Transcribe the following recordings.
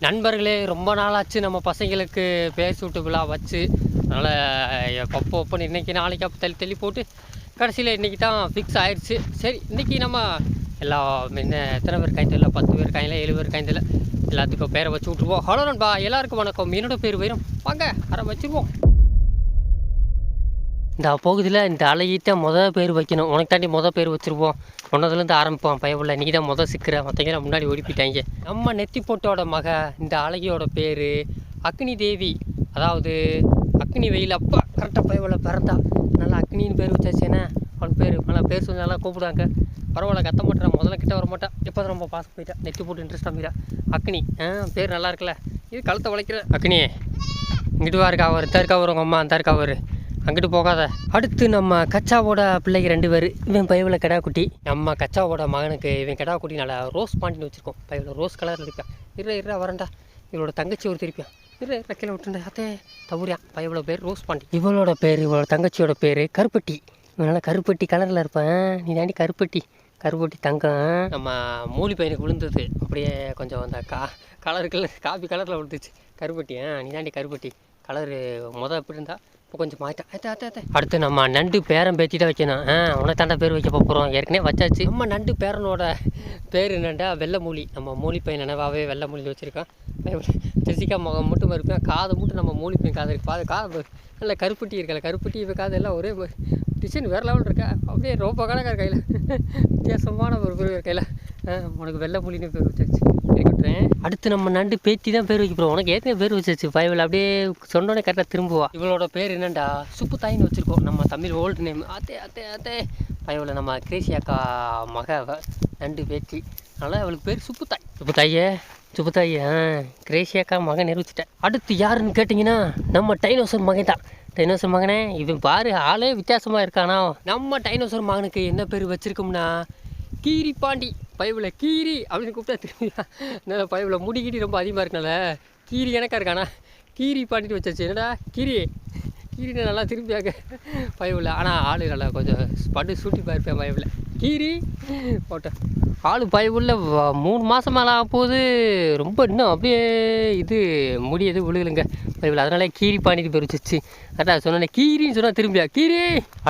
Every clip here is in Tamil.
நண்பர்களே ரொம்ப நாளாச்சு நம்ம பசங்களுக்கு பேர் விழா வச்சு. அதனால் அப்போ அப்போ இன்னைக்கு நாளைக்கு அப்போ தள்ளி தள்ளி போட்டு கடைசியில் இன்றைக்கி தான் ஃபிக்ஸ் ஆயிடுச்சு சரி இன்றைக்கி நம்ம எல்லா என்ன எத்தனை பேர் காய்ந்தல பத்து பேர் காயில ஏழு பேர் காய்ந்தல எல்லாத்துக்கும் பேரை வச்சு விட்ருவோம் ஹலோ நண்பா எல்லாருக்கும் வணக்கம். என்னோட பேர் வரும் வாங்க அரை வச்சுருவோம் இந்த பகுதியில் இந்த அழகிட்ட மொதல் பேர் வைக்கணும். உனக்கு தாண்டி மொதல் பேர் வச்சுருப்போம். ஒன்றதுலேருந்து ஆரம்பிப்போம். பயவுள்ள நீ தான் மொதல் சிக்கிற மற்றவங்க முன்னாடி ஓடி போயிட்டாங்க நம்ம நெத்தி போட்டோட மக இந்த அழகியோட பேர் அக்னி தேவி. அதாவது அக்னி வெயில் அப்பா கரெக்டாக பயவுள்ள பிறந்தா. நல்லா அக்னின்னு பேர் வச்சாச்சேன்னா அவன் பேர். நல்லா பேர் சொல்லி நல்லா கூப்பிடுவாங்க. பரவாயில்ல கத்த மாட்டேன் முதல்ல கிட்ட வர மாட்டேன் இப்போ ரொம்ப பாஸ் போயிட்டா? நெத்தி போட்டு இன்ட்ரெஸ்ட் மீரா அக்னி. ஆ பேர் நல்லா இருக்குல்ல. இது கழுத்தை உழைக்கிற அக்னி இங்கிட்டு வா இருக்கா அவர். இந்த இருக்கா அவர் உங்கள் அம்மா. அந்த இருக்கா அவர். அங்கிட்டு போகாத. அடுத்து நம்ம கச்சாவோட பிள்ளைங்க ரெண்டு பேர். இவன் பயவில் கிடா குட்டி. நம்ம கச்சாவோட மகனுக்கு இவன் கிடா குட்டி நல்லா ரோஸ் பாண்டின்னு வச்சுருக்கோம். பயவில் ரோஸ் கலரில் இருப்பான். இரு இரு வரண்டா இவளோட தங்கச்சி ஒரு திருப்பியான் இரு ரெக்கையில் விட்டுண்டா அதே தவறியான் பயவில் பேர் ரோஸ் பாண்டி இவளோட பேர் இவளோட தங்கச்சியோட பேர் கருப்பட்டி. இவன் நல்லா கருப்பட்டி கலரில் இருப்பேன் நீ தாண்டி கருப்பட்டி. கருப்பட்டி தங்கம். நம்ம மூலி பையனுக்கு விழுந்தது. அப்படியே கொஞ்சம் அந்த கா கலருக்கு காபி கலரில் விழுந்துச்சு. கருப்பட்டி ஆ நீ தாண்டி கருப்பட்டி. கலரு மொதல் எப்படி இருந்தால் கொஞ்சம் மாறிட்டா அத்தை அத்தை அத்தை. அடுத்து நம்ம நண்டு பேரன் பேத்தி தான் வைக்கணும். ஆ உனக்கு தாண்டா பேர் வைக்க போகிறோம் ஏற்கனவே வச்சாச்சு. நம்ம நண்டு பேரனோட பேர் என்னண்டா? வெள்ளை மூலி. நம்ம மூலி பையன் நினைவாவே வெள்ளை மூலி வச்சுருக்கான். ஜெசிகா முகம் மட்டும் இருப்பேன் காதை மட்டும் நம்ம மூலி பையன் காது இருக்கு. பாது காது நல்ல கருப்பட்டி இருக்கல. கருப்பட்டி இவ காது எல்லாம் ஒரே டிசைன் வேறு லெவல் இருக்கா? அப்படியே ரொம்ப கணக்காக கையில் வித்தியாசமான ஒரு பேர் கையில். உனக்கு வெள்ளை மூலின்னு பேர் வச்சாச்சு. பண்ணுறேன் அடுத்து நம்ம நண்டு பேத்தி தான் பேர் வைக்க போகிறோம் உனக்கு ஏற்கனவே பேர் வச்சிருச்சு பயவில் அப்படியே சொன்னோடனே கரெக்டாக திரும்புவா. இவளோட பேர் என்னண்டா? சுப்பு தாயின்னு வச்சுருக்கோம். நம்ம தமிழ் ஓல்டு நேம் அத்தே அத்தே அத்தே. ஃபைவில் நம்ம கிரேசி அக்கா மக நண்டு பேத்தி. அதனால் அவளுக்கு பேர் சுப்புத்தாய். சுப்புத்தாயே? சுப்புத்தாய் ஆ. கிரேசி அக்கா மகன் நிரூபிச்சிட்டேன். அடுத்து யாருன்னு கேட்டிங்கன்னா நம்ம டைனோசர் மகன் தான். டைனோசர் மகனே இவன் பாரு ஆளே வித்தியாசமாக இருக்கானா. நம்ம டைனோசர் மகனுக்கு என்ன பேர் வச்சுருக்கோம்னா கீரி பாண்டி பயவில் கீரி அப்படின்னு கூப்பிட்டா திரும்பி நல்ல பயவில் முடி ரொம்ப அதிகமாக இருக்கனால. கீரி எனக்கா இருக்கானா? கீரி பாண்டிட்டு வச்சாச்சு. என்னடா? கீரி. கீரின்னு நல்லா திரும்பியாங்க பயவில் ஆனால் ஆள் நல்லா கொஞ்சம் பட்டு சூட்டி பார்ப்பேன் பயவில் கீரி. போட்டேன். ஆள் பைபிளில் மூணு மாதம் மேலே ஆக போகுது. ரொம்ப இன்னும் அப்படியே இது முடி எதுவும் விழுகலுங்க பைபிள். அதனால கீரி பாண்டிட்டு பேர் வச்சிச்சு. அதான் சொன்னேன் கீரின்னு சொன்னால் திரும்பியா? கீரி.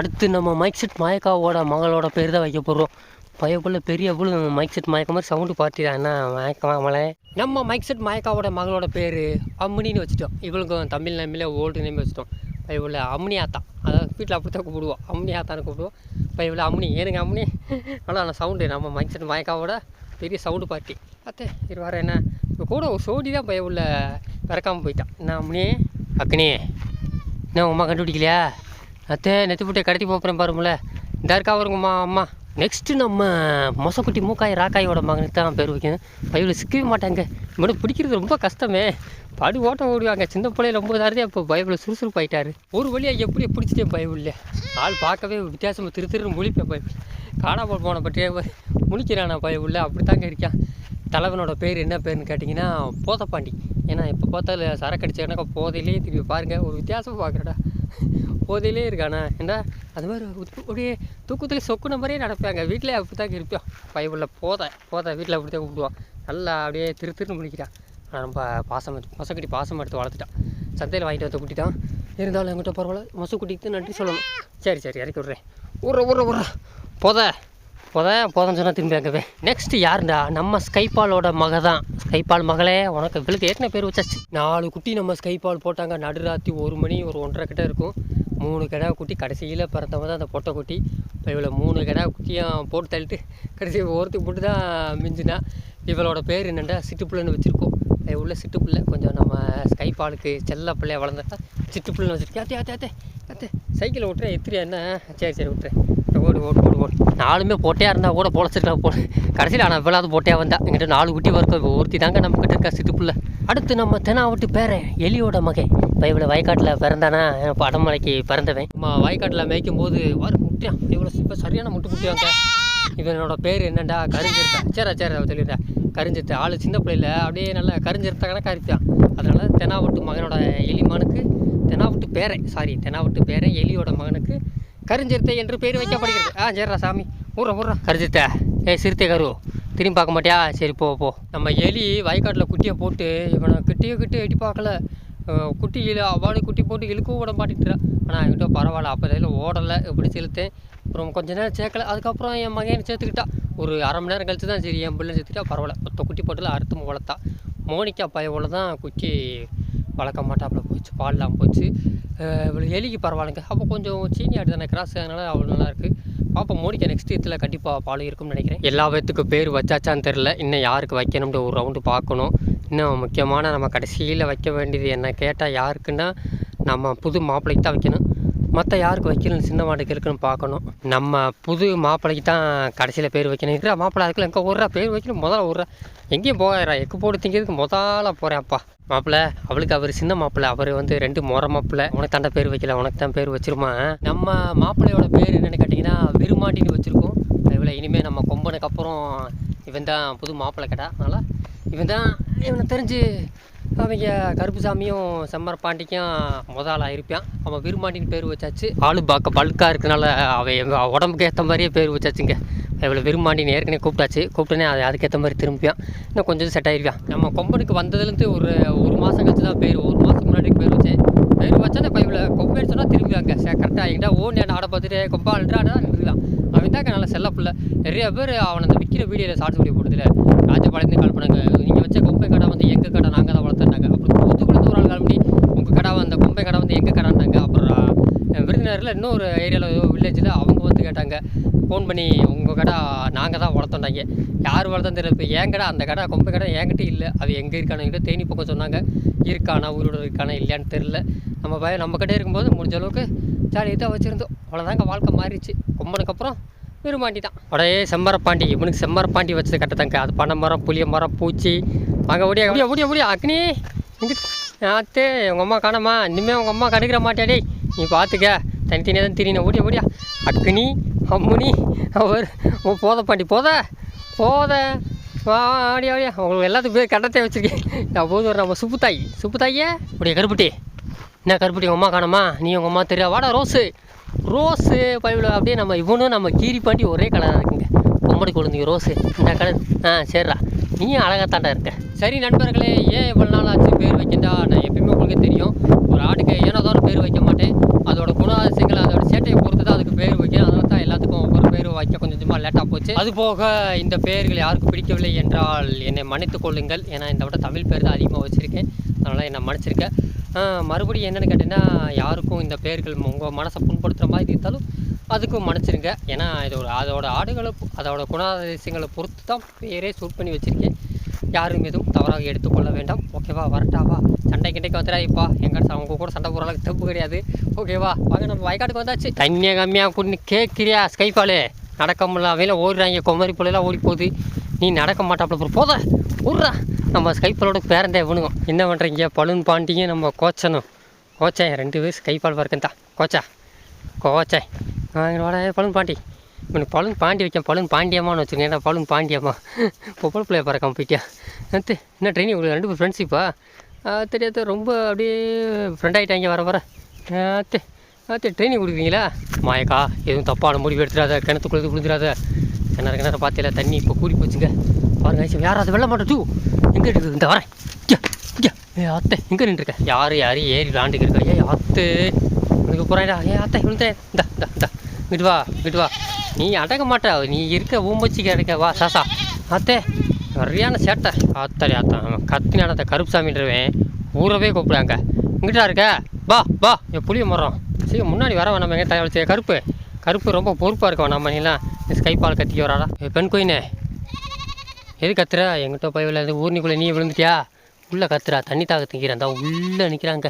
அடுத்து நம்ம மைக் செட் மாயக்காவோட மகளோட பேர் தான் வைக்க போகிறோம் பயப்புள்ள பெரிய புழு மைக் செட் மயக்க மாதிரி சவுண்டு பார்த்துடா என்ன மயக்கமா மலை? நம்ம மைக் செட் மயக்காவோட மகளோட பேர் அம்மினின்னு வச்சுட்டோம். இவளுக்கும் தமிழ் நம்பிலே ஓல்டு நேம் வச்சுட்டோம். பயவுள்ள அம்னி ஆத்தா. அதாவது வீட்டில் அப்படி தான் கூப்பிடுவோம் அம்னி ஆத்தான்னு கூப்பிடுவோம் பயவுள்ள அம்னி. ஏனுங்க அம்னி? நல்லா அந்த சவுண்டு நம்ம மைக் செட் மயக்காவோட பெரிய சவுண்டு பார்ட்டி அத்தே இது வர என்ன? இப்போ கூட ஒரு சோடி தான் பயவுள்ள பிறக்காமல் போயிட்டான். என்ன அம்னி? அக்னி. என்ன உமா கண்டுபிடிக்கலையா? அத்தே நெத்து போட்டு கடத்தி போகிறேன் பாருங்கள இந்த இருக்கா வருங்கம்மா அம்மா. நெக்ஸ்ட்டு நம்ம மொசக்குட்டி மூக்காய் ராக்காயோட மகனுக்கு தான் பேர் வைக்கணும். பையில் சிக்கவே மாட்டாங்க. இவனை பிடிக்கிறது ரொம்ப கஷ்டமே. படு ஓட்டம் ஓடுவாங்க. சின்ன பிள்ளையில ரொம்ப தாரதே இப்போ பயவில் சுறுசுறுப்பாயிட்டாரு. ஒரு வழியாக எப்படி பிடிச்சிட்டேன் பயவில் ஆள் பார்க்கவே வித்தியாசமாக திரு திருன்னு முழிப்பேன் பயவில் காணாமல் போன பற்றியே முழிக்கிறானா பயவில் அப்படி தாங்க இருக்கான். தலைவனோட பேர் என்ன பேர்னு கேட்டிங்கன்னா போதப்பாண்டி. ஏன்னா இப்போ பார்த்தாலும் சரக்கு அடிச்சாக்கா போதையிலே திரும்பி பாருங்கள் ஒரு வித்தியாசம் பார்க்குறடா. போதையிலே இருக்கானா? ஏண்டா? அது மாதிரி அப்படியே தூக்கத்துலேயே சொக்குன மாதிரியே நடப்பாங்க வீட்டிலே அப்படி தாங்க இருப்போம் பைபிளில் போதை போதை வீட்டில் அப்படி தான் கூப்பிடுவான் நல்லா அப்படியே திரு திருன்னு முடிக்கிறான் ஆனால் ரொம்ப பாசம் மொசக்குட்டி பாசம் எடுத்து வளர்த்துட்டான். சந்தையில் வாங்கிட்டு வந்து தான் இருந்தாலும் என்கிட்ட பரவாயில்ல. மொசக்குட்டிக்கு தான் நன்றி சொல்லணும். சரி சரி இறக்கி விட்றேன். உர உர உர போதை போத போதன்னு சொன்னால் திரும்பி அங்கவே நெக்ஸ்ட் யாருண்டா நம்ம ஸ்கைபாலோட மக தான் ஸ்கைபால் மகளே உனக்கு இவளுக்கு ஏற்கனவே பேர் வச்சாச்சு? நாலு குட்டி நம்ம ஸ்கைபால் போட்டாங்க. நடுராத்தி ஒரு மணி ஒரு ஒன்றரை கிட்ட இருக்கும். மூணு கிடா குட்டி கடைசியில் பிறந்தவங்க தான் அந்த பொட்டை குட்டி. இப்போ இவ்வளோ மூணு கிடா குட்டியும் போட்டு தள்ளிட்டு கடைசி ஒருத்துக்கு மட்டும் தான் மிஞ்சினா. இவளோட பேர் என்னென்னா சிட்டுப்புள்ளன்னு வச்சுருக்கோம். உள்ள சிட்டுப்புள்ள கொஞ்சம் நம்ம ஸ்கை பாலுக்கு செல்ல பிள்ளைய வளர்ந்துட்டா சிட்டுப்புள்ள வச்சுருக்கேன் அத்தே அத்தே அத்தே அத்தே சைக்கிளை விட்டுறேன் எத்திரியா என்ன? சரி சரி விட்டுறேன் ஓடு ஓடு ஓடு ஓடு. நாலுமே போட்டியாக இருந்தால் கூட பொழைச்சிருக்கலாம் போ கடைசியில் ஆனால் இவ்வளவு போட்டையாக வந்தா? எங்கிட்ட நாலு குட்டி வரைக்கும் ஒருத்தி தாங்க நம்மக்கிட்ட இருக்கா சிட்டுப்புள்ள அடுத்து நம்ம தெனாவட்டு பேரன் எலியோட மகன். இவ்வளோ வயக்காட்டில் பிறந்தானா? இப்போ அடமலைக்கு பிறந்தவன். நம்ம வயக்காட்டில் மேய்க்கும் போது வாரு முட்டியான் இவ்வளோ இப்போ சரியான முட்டு முட்டியாங்க இவனோட பேர் என்னண்டா? கரிஞ்சிருத்தா சரி சரி சொல்லிடுறேன் கரிஞ்சிருத்த ஆள் சின்ன பிள்ளையில் அப்படியே நல்லா கரிஞ்சிருத்த கணக்காக அதனால் அதனால தெனாவட்டு மகனோட எலி மகனுக்கு தெனாவட்டு பேரை சாரி தெனாவட்டு பேரை எலியோட மகனுக்கு கருஞ்சிருத்தை என்று பேர் வைக்கப்படுகிறது. ஆ சரிடா சாமி. ஊற ஊற கருஞ்சித்த ஏ சிறுத்தை கரு திரும்பி பார்க்க மாட்டியா? சரி போ போ. நம்ம எலி வயக்காட்டில் குட்டியை போட்டு இவனை கிட்டியே கிட்டி எட்டி பார்க்கல. குட்டி இழு அவ்வாறு குட்டி போட்டு இழுக்கவும் விட மாட்டேங்கிறான் ஆனால் என்கிட்ட பரவாயில்ல அப்போ இதில் ஓடலை இப்படி இழுத்தேன் அப்புறம் கொஞ்ச நேரம் சேர்க்கல. அதுக்கப்புறம் என் மகன் சேர்த்துக்கிட்டா. ஒரு அரை மணி நேரம் கழிச்சு தான் சரி என் பிள்ளை சேர்த்துக்கிட்டா பரவாயில்ல. மொத்த குட்டி போட்டில் அறுத்து வளர்த்தா மோனிக்கா பயவோல தான் குச்சி வளர்க்க மாட்டாப்புல. போச்சு பால்லாம் போச்சு. இவ்வளோ எலிக்கு பரவாயில்லைங்க. அப்போ கொஞ்சம் சீனி ஆட்டு தானே கிராஸ் அதனால அவ்வளோ நல்லா இருக்குது மோனிக்கா மோனிகா நெக்ஸ்ட் இதில் கண்டிப்பாக பால் இருக்கும்னு நினைக்கிறேன். எல்லா பேத்துக்கும் பேர் வச்சாச்சான்னு தெரில இன்னும் யாருக்கு வைக்கணும்னு ஒரு ரவுண்டு பார்க்கணும். இன்னும் முக்கியமான நம்ம கடைசியில் வைக்க வேண்டியது என்ன கேட்டால் யாருக்குன்னா நம்ம புது மாப்பிள்ளைக்கு தான் வைக்கணும். மற்ற யாருக்கு வைக்கணும் சின்ன மாட்டுக்கு இருக்குன்னு பார்க்கணும். நம்ம புது மாப்பிள்ளைக்கு தான் கடைசியில் பேர் வைக்கணும். இருக்கிற மாப்பிள்ளை அதுக்குள்ள எங்கே ஊர்றா பேர் வைக்கணும்? முதல்ல ஊர்றா எங்கேயும் போகிறா எக்கு போட்டு திங்கிறதுக்கு முதல்ல போகிறேன் அப்பா மாப்பிள்ளை அவளுக்கு அவர் சின்ன மாப்பிள்ளை. அவர் வந்து ரெண்டு முறை மாப்பிள்ளை. உனக்கு தாண்டா பேர் வைக்கல. உனக்கு தான் பேர் வச்சிருமா? நம்ம மாப்பிள்ளையோட பேர் என்னென்னு கேட்டிங்கன்னா விருமாண்டின்னு வச்சுருக்கோம். இவ்வளோ இனிமேல் நம்ம கொம்பனுக்கு அப்புறம் இவன் தான் புது மாப்பிள்ளை கேட்டா அதனால் இவன் தான் இவனை தெரிஞ்சு அவங்க கருப்புசாமியும் செம்மர் பாண்டிக்கும் முதலாக இருப்பான் அவன் விரும்பாண்டின்னு பேர் வச்சாச்சு. ஆளு பார்க்க பல்காக இருக்கனால அவன் உடம்புக்கு ஏற்ற மாதிரியே பேர் வச்சாச்சுங்க. இவ்வளோ விரும்பாண்டின்னு ஏற்கனவே கூப்பிட்டாச்சு. கூப்பிட்டனே அது அதுக்கேற்ற மாதிரி திரும்பியான் இன்னும் கொஞ்சம் செட் ஆயிருப்பான். நம்ம கொம்பனுக்கு வந்ததுலேருந்து ஒரு ஒரு மாதம் கழிச்சு தான் பேர் ஒரு மாதத்துக்கு முன்னாடி பேர் வச்சேன். பேர் வச்சா இப்போ இவ்வளோ கொம்பேன்னு சொன்னால் திரும்பிவாங்க சே கரெக்டாக எங்கிட்ட ஓன் ஆடை பார்த்துட்டு கொம்பா அல்றாடா நின்றுதான் அவன் தான் நல்ல செல்ல பிள்ளை. நிறைய பேர் அவனை அந்த விற்கிற வீடியோவில் ஷார்ட்ஸ் வீடியோ போடுதில்ல ராஜபாளையத்துக்கு கால் பண்ணாங்க. நீங்கள் வச்ச கொம்பை கடை வந்து எங்கள் கடை? நாங்கள் தான் வளர்த்துனாங்க அப்புறம் தூத்துக்குளத்து ஒரு ஆள் கால் பண்ணி உங்கள் கடை அந்த கொம்பை கடை வந்து எங்கள் கடைன்னாங்க. அப்புறம் விருந்தினரில் விருதுநகரில் இன்னொரு ஏரியாவில் ஏதோ வில்லேஜில் அவங்க வந்து கேட்டாங்க. ஃபோன் பண்ணி உங்கள் கடை நாங்கள் தான் வளர்த்தோண்டாங்க யார் வளர்த்தோன்னு தெரியல. இப்போ என் கடை அந்த கடை கொம்பை கடை என்கிட்ட இல்லை. அது எங்கே இருக்கானு தேனி பக்கம் சொன்னாங்க. இருக்கானா ஊரோட இருக்கானா இல்லையான்னு தெரில நம்ம பய நம்ம கிட்டே இருக்கும்போது முடிஞ்ச அளவுக்கு ஜாலியாக தான் வச்சுருந்தோம். அவ்வளோதாங்க வாழ்க்கை மாறிடுச்சு. கொம்பனுக்கு அப்புறம் விரும்பாண்டி தான் உடையே செம்மரப்பாண்டி இவனுக்கு செம்மரப்பாண்டி வச்சது கட்டதாங்க அது பனை மரம் புளிய மரம் பூச்சி. அங்கே ஓடியா ஓடியா ஓடியா ஓடியா. அக்னி இங்கே ஆத்தே உங்கள் அம்மா காணம்மா இனிமேல் உங்கள் அம்மா கடுக்கிற மாட்டியாடே நீ பார்த்துக்க தனித்தனியாக தான் தெரியணும் ஓடியா ஓடியா. அக்னி அம்முனி அவர் போத பாண்டி போத போத. ஆடியா ஆடியா. உங்களுக்கு எல்லாத்துக்கும் பேர் கட்டத்தை வச்சுருக்கேன். நான் போது நம்ம சுப்புத்தாய். சுப்புத்தாயே? அப்படியே கருப்புட்டி. என்ன கருப்பட்டி உங்கள் அம்மா காணோமா? நீ உங்கள் அம்மா தெரியா? வாடா ரோஸு. ரோஸு பைபிள் அப்படியே நம்ம இவனும் நம்ம கீரி பாண்டி ஒரே கலராக இருக்குங்க. பொம்படி கொழுந்தீங்க ரோஸு. இந்த கலர் ஆ சரிடா. நீயும் அழகாகத்தாண்டா இருக்க. சரி நண்பர்களே ஏன் இவ்வளோ நாள் ஆச்சு பேர் வைக்கின்றா நான் எப்பயுமே உங்களுக்கு தெரியும். ஒரு ஆட்டுக்கு ஏனோதான் பேர் வைக்க மாட்டேன். அதோட குணாதிசயங்கள் அதோட சேட்டையை பொறுத்து தான் அதுக்கு பேர் வைக்கணும். அதனால தான் எல்லாத்துக்கும் ஒவ்வொரு பேர் வைக்க கொஞ்சம் கொஞ்சமாக லேட்டாக போச்சு. அது போக இந்த பெயர்கள் யாருக்கும் பிடிக்கவில்லை என்றால் என்னை மன்னித்து கொள்ளுங்கள். ஏன்னா இந்த விட தமிழ் பேர் தான் அதிகமாக வச்சுருக்கேன். அதனால் என்னை மன்னிச்சிருக்கேன் மறுபடியும் என்னென்னு கேட்டிங்கன்னா யாருக்கும் இந்த பேர்கள் உங்கள் மனசை புண்படுத்துகிற மாதிரி இருந்தாலும் அதுக்கும் மன்னிச்சிருங்க. ஏன்னா இது ஒரு அதோட ஆடுகளை அதோட குணாதிசயங்களை பொறுத்து தான் பேரே சூட் பண்ணி வச்சுருக்கேன். யாரும் எதுவும் தவறாக எடுத்துக்கொள்ள வேண்டாம். ஓகேவா வரட்டாவா சண்டை கிண்டைக்கு வந்துடாதீப்பா எங்க அவங்க கூட சண்டை போகிற அளவுக்கு தப்பு கிடையாது. ஓகேவா வாங்க நம்ம வயக்காட்டுக்கு வந்தாச்சு. தண்ணியை கம்மியாக கொண்டு கேட்குறியா ஸ்கைஃபாலு நடக்க முடியல அவையில ஓடுறாங்க. குமரி பிள்ளைலாம் ஓடி போகுது. நீ நடக்க மாட்டாப்புல அப்புறம் போத விட்றா நம்ம ஸ்கைப்பாலோட பேரண்டே இவனுங்க. என்ன பண்ணுறீங்க பலூன் பாண்டியும் நம்ம கோச்சனும். கோச்சேன் ரெண்டு பேர் ஸ்கைப்பால் பார்க்கன் தான் கோச்சா. கோச்சை வாங்க வாடா பலூன் பாண்டி. இவனுக்கு பலூன் பாண்டி வைக்கேன் பலூன் பாண்டியம்மான்னு வச்சுருக்கேன் ஏன்னா பலூன் பாண்டியம்மா? பொப்பல் பிள்ளைய பறக்காம போயிட்டியா அத்து என்ன ட்ரைனிங் உங்களுக்கு ரெண்டு பேர் ஃப்ரெண்ட்ஷிப்பா தெரியாது ரொம்ப அப்படியே ஃப்ரெண்ட் ஆகிட்டாங்க வர வர. அத்து அத்து ட்ரைனிங் கொடுக்குறீங்களா? மாயக்கா எதுவும் தப்பான முடிவு எடுத்துடாத கிணத்துக்குள்ளது விழுந்துடாத. கிணறு கிணறு பார்த்தீங்களா தண்ணி இப்போ கூடி போச்சுங்க. பாருங்க ஐயா, யாராவது வெள்ள மாட்டோம் டூ எங்கே இருக்குது இந்த வரேன். ஏ அத்தை எங்கே நின்றுருக்க? யார் யார் ஏறி விளாண்டுக்கு இருக்கா? ஏ அத்து உனக்கு போகிறேன்டா ஏ அத்தை விழுந்தேன் இந்த இந்த இந்த இங்கிட்டு வா இங்கிட்டு வா. நீ அடங்க மாட்டா. நீ இருக்க ஊம்பச்சி கிடைக்க. வா சாசா அத்தே சரியான சேட்டை. அத்தாடி அத்தான் அவன் கத்தினான அந்த கருப்புசாமின்றவன் ஊரவே கூப்பிடுறாங்க இங்கிட்டா இருக்க. வா பா என் புளிய மரம் சரி முன்னாடி வர நம்ம எங்கே தயாரிச்சு கருப்பு கருப்பு ரொம்ப பொறுப்பாக இருக்கும் நம்ம நீலாம். ஸ்கைப்பால் கத்திக்க வராடா. பெண் கோயினே. எது கத்துற? எங்கிட்ட போய் விளையாடு ஊர்னிக்குள்ளே நீ விழுந்துட்டியா? உள்ளே கத்துறா. தண்ணி தாக்க திங்கிறேன் தான் உள்ளே நிற்கிறாங்க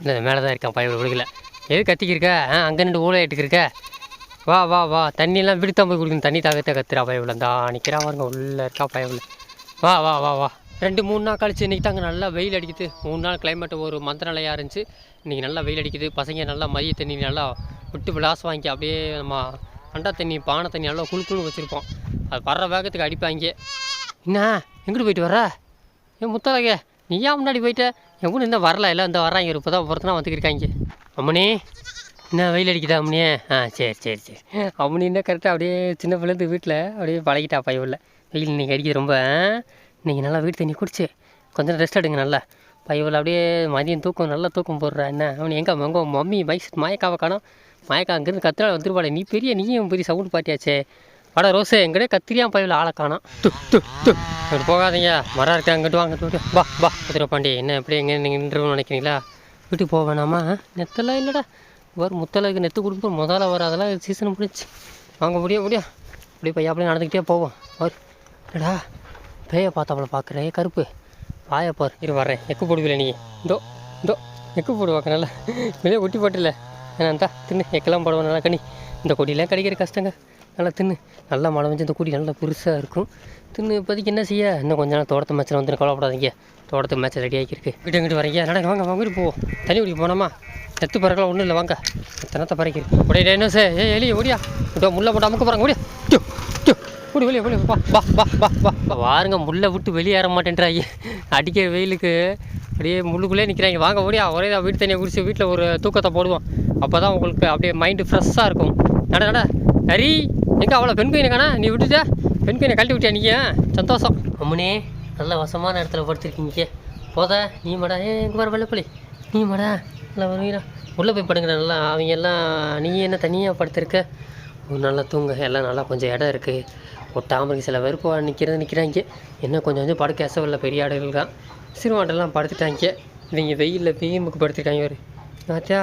இல்லை மேலே தான் இருக்கான். பயவில் விழுகல. எது கத்திக்கிருக்க? ஆ அங்கே நின்று ஊழையிட்டு இருக்க? வா வா வா. தண்ணியெல்லாம் விடுத்தான் போய் குடிக்கணும். தண்ணி தாக்கத்தை கத்துறா. பயவில் தான் நிற்கிறா பாருங்க. உள்ளே இருக்கா பயவில் வா வா வா வா. ரெண்டு மூணு நாள் கழிச்சு இன்றைக்கி தாங்க நல்லா வெயில் அடிக்குது. மூணு நாள் கிளைமேட் ஒரு மந்திர நிலையாக இருந்துச்சு. இன்றைக்கி நல்லா வெயில் அடிக்குது. பசங்க நல்லா மதிய தண்ணி நல்லா விட்டு விளாஸ் வாங்கி அப்படியே நம்ம அண்டா தண்ணி பானை தண்ணி நல்லா குளுக்குன்னு வச்சுருப்போம். அது வர்ற வேகத்துக்கு அடிப்பாங்க. என்ன? எங்கிட்டு போயிட்டு வர ஏன் முத்தலகே நீ ஏன் முன்னாடி போயிட்ட? எவ்வளோ இந்த வரல. எல்லாம் இந்த வர்றாங்க. இப்போ தான் பொறுத்தனா வந்துக்கிருக்காங்க. அம்மனி என்ன வெயில் அடிக்குதா அம்மனியே ஆ சரி சரி சரி. அம்மனி என்ன கரெக்டாக அப்படியே சின்ன பிள்ளைந்து வீட்டில் அப்படியே பழகிட்டா பையவில் வெயில் இன்னைக்கு அடிக்க ரொம்ப. நீங்கள் நல்லா வீட்டு தண்ணி குடிச்சு கொஞ்சம் ரெஸ்ட் எடுங்க நல்லா. பையவில் அப்படியே மதியம் தூக்கம் நல்லா தூக்கம் போடுறா. என்ன? அவன் எங்கே உங்க மம்மி மைஸ் மாயக்காவை காணும். மாயக்கா அங்கேருந்து கத்துறாள் வந்துருவாளே நீ பெரிய நீயும் பெரிய சவுண்ட் பாட்டியாச்சே. வாடா ரோஸு எங்கடே கத்திரியான் பயில ஆளை காணோம் து து து. போகாதீங்க. மரம் இருக்கு அங்கிட்டு வா அங்கிட்டு வா. வா கத்திர பாண்டி. என்ன எப்படி எங்கே நீங்கள் நின்றுன்னு நினைக்கிறீங்களா? வீட்டுக்கு போக வேணாமா? நெத்தெல்லாம் இல்லைடா. ஒரு முத்தளவுக்கு நெத்து கொடுப்போம் முதல்ல வர அதெல்லாம் சீசன் முடிச்சு வாங்க முடியும் முடியும் அப்படியே பையா அப்படியே நடந்துக்கிட்டே போவோம். ஒரு என்னடா? பேயை பார்த்தாப்புல பார்க்குறேன் கருப்பு. வாயை பார். இரு வர்றேன். எக்கு போடுவில நீ. இந்தோ இந்தோ எக்கு போடுவாக்க நல்லா வெளியே ஒட்டி போட்டில்ல ஏன்னா தின்னு. எக்கெல்லாம் போடுவோம் நல்லா கனி இந்த கொடியெல்லாம் கிடைக்கிற கஷ்டங்க. நல்லா தின்னு. நல்லா மழை வந்து இந்த குடி நல்லா பெருசாக இருக்கும். தின்னு இப்போதைக்கு என்ன செய்ய? இன்னும் கொஞ்ச நாள் தோட்டத்து மேட்ச்சில் வந்து கவலைப்படாதீங்க. தோட்டத்து மேட்ச் ரெடி ஆகிருக்கு கிட்ட இங்கிட்டு வரீங்க? நடக்க வாங்க வாங்கிட்டு போவோம் தண்ணி குடிக்க போனோமா? செத்து பறக்கலாம் ஒன்றும் இல்லை வாங்க. தினத்தை பறக்கிருக்கு உடைய என்ன சார் ஏ எலியா ஓடியா. இப்போ முல்லை போட்டு அமுக்க போகிறாங்க ஓடியா. டியோ, டியோ. ஓடி வெளியே வெளியே வா வா வா வா வா. வா. வாருங்க முல்லை விட்டு வெளியே ஏற மாட்டேன்றாங்க. அடிக்கிற வெயிலுக்கு அப்படியே முள்ளுக்குள்ளே நிற்கிறாங்க வாங்க ஓடியா. ஒரே தான் வீட்டு தண்ணியை குடிச்சு வீட்டில் ஒரு தூக்கத்தை போடுவோம். அப்போ தான் உங்களுக்கு அப்படியே மைண்டு ஃப்ரெஷ்ஷாக இருக்கும். நட நட. ஹரி எங்கே அவ்வளோ பெண் குயினை காணா? நீ விட்டுட்ட பெண் குயினை கழட்டி விட்டியா நீங்கள் சந்தோஷம். அம்மனே நல்ல வசமான இடத்துல படுத்துருக்கீங்க. போத நீ மாடா ஏ எங்கே வர வெள்ளப்பள்ளி நீ மடா நல்லா வருவீரா. உள்ளே போய் படுங்க நல்லா. அவங்க எல்லாம் நீ என்ன தனியாக படுத்திருக்க? நல்லா தூங்க. எல்லாம் நல்லா கொஞ்சம் இடம் இருக்குது ஒட்டாமல் சில பேர் போ நிற்கிறது நிற்கிறாங்க என்ன கொஞ்சம் கொஞ்சம் படுக்க அசவில்ல பெரிய ஆடுகள் தான். சிறுவாண்டெல்லாம் படுத்துட்டாங்க. இவங்க வெயிலில் பீமுக்கு படுத்துருக்காங்க ஒரு ஆச்சா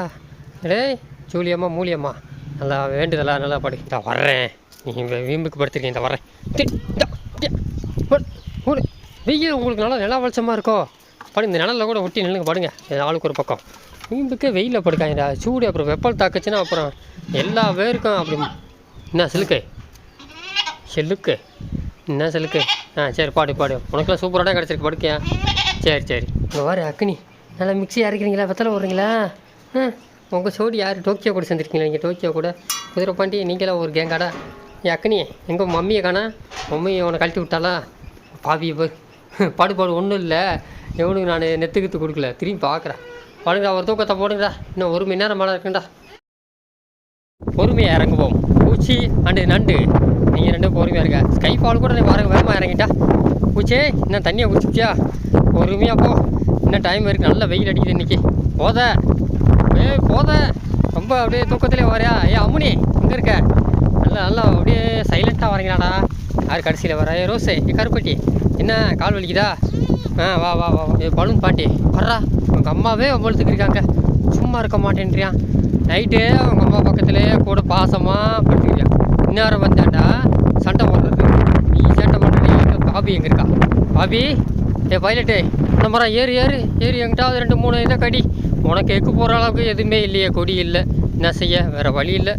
டேய் ஜூலியம்மா மூலியம்மா. நல்லா வேண்டுதலா நல்லா படு. இதா வர்றேன். நீங்கள் வீம்புக்கு படுத்துருக்கீங்க இந்த வர்றேன் வெயில் உங்களுக்கு நல்லா நிலா வெளிச்சமாக இருக்கோ? படு இந்த நிலல கூட ஒட்டி நிலங்க படுங்க. ஆளுக்கு ஒரு பக்கம். வீம்புக்கு வெயிலில் படுக்காங்கடா சூடு அப்புறம் வெப்பல் தாக்குச்சுன்னா அப்புறம் எல்லா பேருக்கும் அப்படி என்ன சிலுக்கு? செல்லுக்கு என்ன செல்லுக்கு ஆ சரி பாடு பாடு. உனக்குலாம் சூப்பராக கிடச்சிருக்கு படுக்கையா? சரி சரி. இந்த வாரு அக்னி. நல்லா மிக்ஸி அரைக்கிறீங்களா? வெத்தலை விட்றீங்களா ஆ உங்கள் சோடி யார்? டோக்கியோ கூட சேர்ந்துருக்கீங்களா? நீங்கள் டோக்கியோ கூட? குதிரை பாண்டி நீங்களாம் ஒரு கேங்காடா அக்கனி எங்கள் மம்மியை காணா? மம்மி உன்னை கழட்டி விட்டாளா? பாவியை போய். பாடு பாடு ஒன்றும் இல்லை. எவனுக்கு நான் நெத்துக்கித்து கொடுக்கல. திரும்பி பார்க்குறேன் பாடுங்கடா ஒரு தூக்கத்தை போடுங்கடா. இன்னும் ஒரு மணி நேரம் மேலே இருக்குண்டா பொறுமையாக இறங்குவோம். பூச்சி அண்டு நண்டு. நீங்கள் ரெண்டும் பொறுமையாக இருக்க ஸ்கை ஃபால் கூட நீ வர வேகமாக இறங்கிட்டா. பூச்சே இன்னும் தண்ணியை குடிச்சிட்டியா? பொறுமையாக போ. இன்னும் டைம் இருக்குது நல்ல வெயில் அடிக்குது இன்றைக்கி போத. ஏய் போத. ரொம்ப அப்படியே தூக்கத்திலே வரையா ஏ அம்முனி எங்கே இருக்க? நல்லா நல்லா அப்படியே சைலண்ட்டாக வரீங்களாடா யார் கடைசியில் வர ஏ ரோஸே ஏ கருப்பட்டி என்ன கால் வலிக்குதா? ஆ வா வா வா ஏ பலூன் பாட்டி வர்றா. உங்கள் அம்மாவே உங்களுக்கு இருக்காங்க சும்மா இருக்க மாட்டேன்றியான். நைட்டு அவங்க அம்மா பக்கத்துலேயே கூட பாசமாக படுத்துக்கிறியான் இந்நேரம் வந்தாண்டா சண்டை போடுறது. நீ சண்டை பண்ணுறது பாபி எங்கே இருக்கா? பாபி ஏ பைலட்டு இந்த மரம் ஏறு ஏறு ஏறு. எங்கிட்டாவது ரெண்டு மூணு இதை கடி? உனக்கு எக்கு போகிற அளவுக்கு எதுவுமே இல்லையே கொடி இல்லை. என்ன செய்ய? வேறு வழி இல்லை.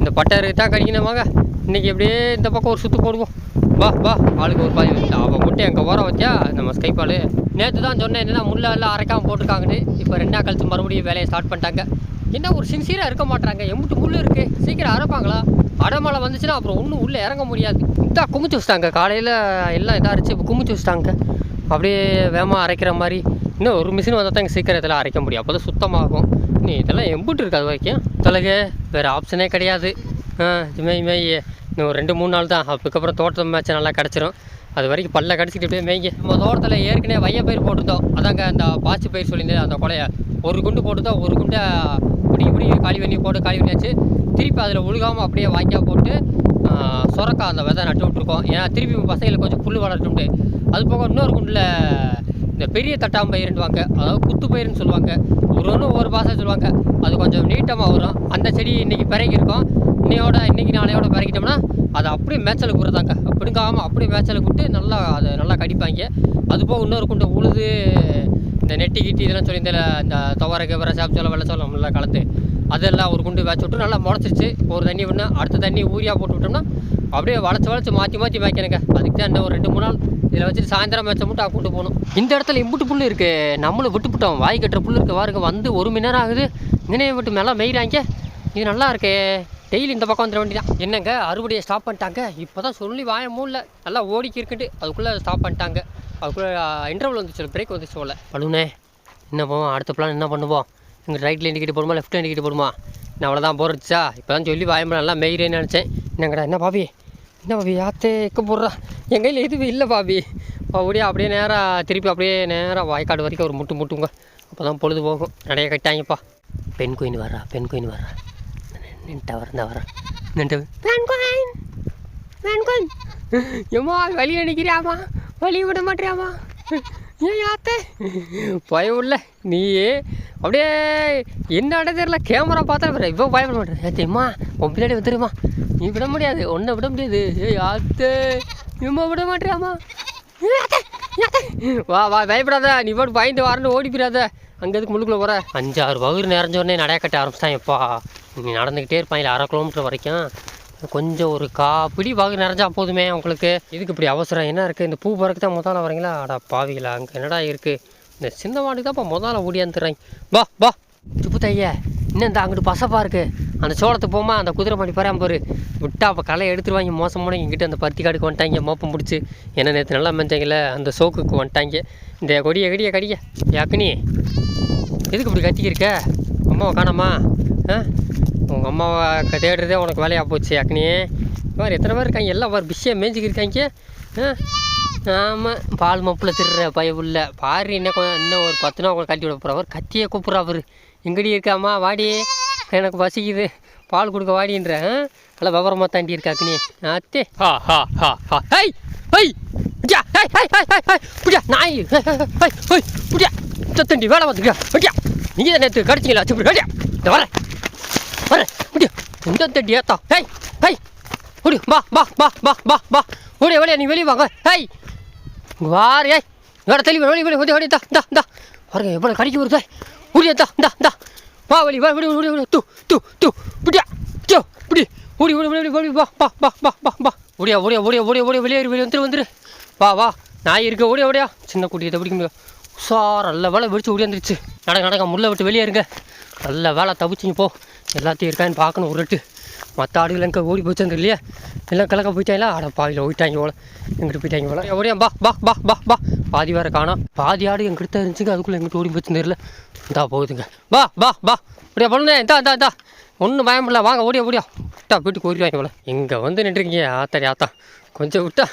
இந்த பட்டை தான் கடிக்கணுமாங்க இன்றைக்கி எப்படியே இந்த பக்கம் ஒரு சுற்று போடுவோம். வா வா. ஆளுக்கு ஒரு பாதி வச்சு அவள் மட்டும் எங்கள் போகிற வச்சா நம்ம ஸ்கைப்பால் நேற்று தான் சொன்னேன் என்னென்னா முள்ள எல்லாம் அரைக்காமல் போட்டிருக்காங்கன்னு. இப்போ ரெண்டா கழுத்து மறுபடியும் வேலையை ஸ்டார்ட் பண்ணிட்டாங்க. என்ன ஒரு சின்சியராக இருக்க மாட்டாங்க எம்பிட்டு முள் இருக்குது சீக்கிரம் அரைப்பாங்களா? அடமழை வந்துச்சுன்னா அப்புறம் ஒன்றும் உள்ளே இறங்க முடியாது. இதாக குமிச்சு வச்சிட்டாங்க. காலையில் எல்லாம் இதாக அரைச்சி இப்போ குமிச்சு வச்சிட்டாங்க. அப்படியே வேகமாக அரைக்கிற மாதிரி. இன்னும் ஒரு மிஷின் வந்தால் தான் சீக்கிரம் இதெல்லாம் அரைக்க முடியும். அப்போ தான் சுத்தமாகும். நீ இதெல்லாம் எம்பிட்டு இருக்காது வரைக்கும். தொலைக வேறு ஆப்ஷனே கிடையாது. ஆ மெய் இன்னும் ஒரு ரெண்டு மூணு நாள் தான். அதுக்கப்புறம் தோட்டத்தை மேட்ச் நல்லா கிடச்சிரும். அது வரைக்கும் பல்ல கிடச்சிக்கிட்டு போய் மேய்ங்க. நம்ம தோட்டத்தில் ஏற்கனவே வைய பயிர் போட்டிருந்தோம். அதாங்க அந்த பாசி பயிர் சொல்லியிருந்தேன் அந்த கொலையை. ஒரு குண்டு போட்டுதான் ஒரு குண்டை பிடிக்க பிடிக்க காலி பண்ணி போட்டு காலி பண்ணியாச்சு. திருப்பி அதில் ஒழுகாமல் அப்படியே வாய்க்கால் போட்டு சுரக்கா அந்த விதை நட்டு விட்ருக்கோம் ஏன்னா திருப்பி பசங்களுக்கு கொஞ்சம் புல் வளர்த்துட்டு அது போக இன்னொரு குண்டில் இந்த பெரிய தட்டாம் தட்டாம்பயிறுவாங்க அதாவது குத்து பயிருன்னு சொல்லுவாங்க. ஒரு ஒன்று ஒவ்வொரு பாசை சொல்லுவாங்க. அது கொஞ்சம் நீட்டமாக வரும். அந்த செடி இன்றைக்கி பிறகிருக்கும். இன்னையோட இன்றைக்கி நாளையோட பிறகிட்டோம்னா அதை அப்படியே மேய்ச்சலுக்கு விடுறதாங்க அப்படிங்காமல் அப்படியே மேய்ச்சலுக்கு விட்டு நல்லா அதை நல்லா கடிப்பாங்க. அது போக இன்னொரு குண்டு உழுது இந்த நெட்டி கிட்டி இதெல்லாம் சொல்லி இந்த இந்த துவரை கவரை சாப்பிச்சோளம் வெள்ளச்சோளம் எல்லாம் கலந்து. அதெல்லாம் ஒரு குண்டு வச்சு விட்டு நல்லா முளைச்சிருச்சு. ஒரு தண்ணி விடணும் அடுத்த தண்ணி ஊரியா போட்டு விட்டோம்னா அப்படியே வளைச்சு வளைச்சு மாற்றி மாற்றி வைக்கணுங்க அதுக்கு தான் இன்னும் ஒரு ரெண்டு மூணு நாள் இதில் வச்சுட்டு சாயந்தரம் மேய்ச்ச மட்டும் கொண்டு போகணும். இந்த இடத்துல இம்புட்டு புல் இருக்குது நம்மளும் விட்டு விட்டோம் வாய் கட்டுற புல் இருக்கு வாருங்க வந்து ஒரு மணி நேரம் ஆகுது. இங்கனே விட்டு மேலே மேய்கிறாங்க இது நல்லா இருக்கே. டெய்லி இந்த பக்கம் வந்துட வேண்டியதான் என்னங்க? அறுவடையை ஸ்டாப் பண்ணிட்டாங்க. இப்போ தான் சொல்லி வாய மூடல. நல்லா ஓடிக்கி இருக்குன்ட்டு அதுக்குள்ளே ஸ்டாப் பண்ணிட்டாங்க. அதுக்குள்ளே இன்டர்வல் வந்துச்சு. பிரேக் வந்துச்சு போல. பலூனே என்ன போவோம்? அடுத்த பிளான் என்ன பண்ணுவோம்? இங்கே ரைட்டில் இண்டிகேட் போடுமா லெஃப்ட்டில் இண்டிகேட் போடுமா? நான் அவ்வளோதான் போகிறச்சா இப்போ தான் சொல்லி வாயம்பளம் நல்லா நினச்சேன். என்னங்கடா என்ன பாபி என்ன பாபி யாத்தே எக்க போடுறா? என் கையில் எதுவும் இல்லை பாபி அப்படியே அப்படியே நேராக திருப்பி அப்படியே நேராக வாய்க்காடு வரைக்கும் ஒரு முட்டு முட்டுங்க. அப்போ தான் பொழுது போகும். நிறைய கட்டாங்கப்பா பெண் குயின் வர்றா பெண் குயின் வர்றா. நின்ட்டா வரந்தா வரா நின்று பெண் குயின்! பெண் குயின்! ஏம்மா வெளியே நிற்கிறியாமா வெளியே விட மாட்டியாமா ஏன் யாத்தே பயம் இல்லை நீ அப்படியே என்ன தெரியல. கேமரா பார்த்தா வேற இப்போ பயப்பட மாட்டேன். ஏத்தேம்மா உன் பின்னாடி வந்துருமா நீ விட முடியாது. உன்னை விட முடியாது. ஏய் யாத்தே இம்மா விட மாட்டியாமா வா வா பயப்படாத. நீ போட்டு பயந்து வரணும் ஓடி போயிடாத. அங்கே எதுக்கு முள்ளுக்குள்ளே போகிற அஞ்சாறு வகுறு நிறைஞ்ச உடனே நடைய கட்ட ஆரம்பிச்சிட்டான் எப்பா. நீ நடந்துக்கிட்டே இருப்பாங்க அரை கிலோமீட்டர் வரைக்கும். கொஞ்சம் ஒரு கா பிடி பாகு நிறைஞ்சா போதுமே உங்களுக்கு. இதுக்கு இப்படி அவசரம்? என்ன இருக்குது இந்த பூ பறக்கு தான் முதல்ல வரீங்களா? அடா பாவிங்களா அங்கே என்னடா இருக்குது இந்த சின்ன மாட்டுக்கு தான் இப்போ முதல்ல ஓடியாந்துடுறாங்க வா. பா சுப்பு இன்னும் இந்த அங்கிட்டு பசப்பா இருக்குது அந்த சோளத்தை போமா அந்த குதிரை மாடி பாரு பாரு. விட்டா அப்போ களை எடுத்துருவாங்க மோசமான இங்கிட்ட அந்த பருத்தி காடுக்கு வந்துட்டாங்க மோப்பம் பிடிச்சி. என்ன நேற்று நல்லா மெஞ்சாங்கல்ல அந்த சோக்குக்கு வந்துட்டாங்க. இந்த கொடிய கடிய கடிய. யாக்குனி எதுக்கு இப்படி கத்திக்கிருக்க? அம்மாவை காணாமா? ஆ? உங்கள் அம்மாவை க- தேடுறதே உனக்கு வேலையாக போச்சு அக்னி. வேறு எத்தனை பேர் இருக்காங்க? எல்லாம் ஒரு பிஸியாக மேய்ஞ்சிக்கிருக்காங்க ஆ? ஆமாம் பால் மப்பில் திருற பயவுள்ள பாரு என்ன கொ- இன்னும் ஒரு பத்து நாள் உங்களை கட்டி விட போகிறவர் கத்தியே கூப்பிட்றா அவர். எங்கடி இருக்காம்மா? வாடி. எனக்கு பசிக்குது. பால் கொடுக்க வாடின்ற ஆ? நல்லா விவரமாக தாண்டி இருக்கா அக்னி அத்தே. ஹா ஹா ஹா ஹா. ஹை ஹை புடியா ஹை ஹை ஹை ஹை ஹை புடியா நாய் ஹை ஹை புடியா சத்தண்டி வேலை பார்த்துக்கா புடியா நீ தான் நேற்று கடிச்சிங்களா சிப்பிடு கடியா இந்த வரேன். வரேன் முடியா இந்த தட்டி ஏத்தா ஹை ஹை ஓடி பா பா பா பா பா பா ஓடி ஓடி நீ வெளியே வாங்க ஹை வார் ஏய் வேற தெளிவு வெளியே வெளியே ஓடி ஓடி தா தா தா பாருங்க எவ்வளோ கடிக்க வருது ஓடி தா தா தா வா வெளி வா ஓடி ஓடி ஓடி தூ தூ தூ பிடியா சோ பிடி ஓடி ஓடி ஓடி ஓடி வா பா பா பா பா பா ஓடியா ஓடியா ஓடியா ஓடியா ஓடியா வெளியே வெளியே வந்துரு வந்துரு வா வா நாய் இருக்க ஓடியா ஓடியா சின்ன குட்டி குட்டியை பிடிக்க முடியாது சார் நல்ல வேலை வெடிச்சு ஓடியாந்துருச்சு நடக்க நடக்க முள்ள விட்டு வெளியே இருங்க. நல்ல வேலை தவிச்சிங்க போ. எல்லாத்தையும் இருக்கான்னு பார்க்கணும் ஒரு ரெட்டு மற்ற ஆடுகள் எங்கே ஓடி போச்சாங்க இல்லையா? எல்லாம் கிழக்க போயிட்டாங்களா? ஆட பாதியில் ஓடிட்டாங்க போல. எங்கிட்ட போயிட்டாங்க போல? ஓடியா பா பா பா பா பா பாதி வேற காணோம். பாதி ஆடு எங்கிட்ட இருந்துச்சுங்க. அதுக்குள்ளே எங்கிட்ட ஓடி போச்சுன்னு தெரியல. இந்தா போகுதுங்க. பா பா பா அப்படியா பொண்ணு இந்தா இந்தா இந்தா. ஒன்றும் பயமில்ல வாங்க ஓடியா ஓடியா. விட்டா போயிட்டு ஓடிடுவாங்க போல. இங்கே வந்து நின்றுருக்கீங்க. ஆத்தாடி ஆத்தா. கொஞ்சம் விட்டா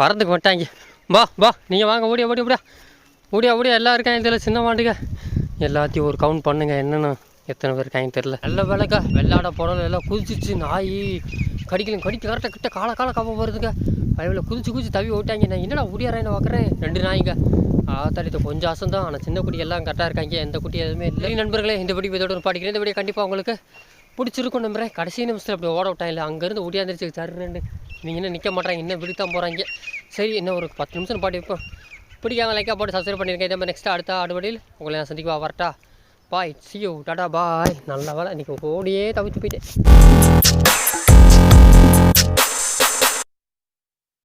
பறந்துக்கு மாட்டாங்க. வா வா. நீங்கள் வாங்க ஓடியா ஓடியா ஓடியா. ஓடியா ஓடியா எல்லாம் இருக்காங்க தெரியல சின்ன மாட்டுங்க எல்லாத்தையும் ஒரு கவுண்ட் பண்ணுங்க என்னென்னு. எத்தனை பேர் இருக்காங்க தெரில நல்ல வேலைக்கா வெள்ளாட போடல எல்லாம் குதிச்சிச்சு நாய். கடிக்கலாம் கடிக்க கரெக்டாக கிட்ட கால கால கப்ப வருதுங்க வயவில் குதிச்சு குதிச்சு தவி ஓட்டாங்க நான் என்னடா ஓடியாரேன்னு பார்க்குறேன்? ரெண்டு நாய்ங்க. ஆத்தாடி கொஞ்சம் ஆசம் தான் ஆனால் சின்ன குட்டி எல்லாம் கரெக்டாக இருக்காங்க. எந்த குட்டி எதுவுமே இல்லை. நண்பர்களே இந்த படி இதோட படிக்கிறேன். இந்த படி கண்டிப்பாக உங்களுக்கு பிடிச்சிருக்கும் நம்புறேன் கடைசி நிமிஷத்தில் அப்படி ஓட விட்டாங்க இல்லை அங்கேருந்து ஓடியாந்துருச்சு சரி ரெண்டு. நீங்கள் இன்னும் நிற்க மாட்டாங்க இன்னும் விடுத்தான் போகிறாங்க சரி இன்னும் ஒரு பத்து நிமிஷம் பாட்டி வைப்போம். பிடிக்காம லைக்காக போட்டு சப்ஸ்கிரைப் பண்ணியிருக்கேன் இதே மாதிரி நெக்ஸ்ட் அடுத்த ஆடுபடியில் உங்களை நான் சந்திக்குவா வரட்டா. பாய் சியூ டாடா பாய் நல்ல வேலை. இன்றைக்கி ஓடியே தவிச்சு போயிட்டேன்.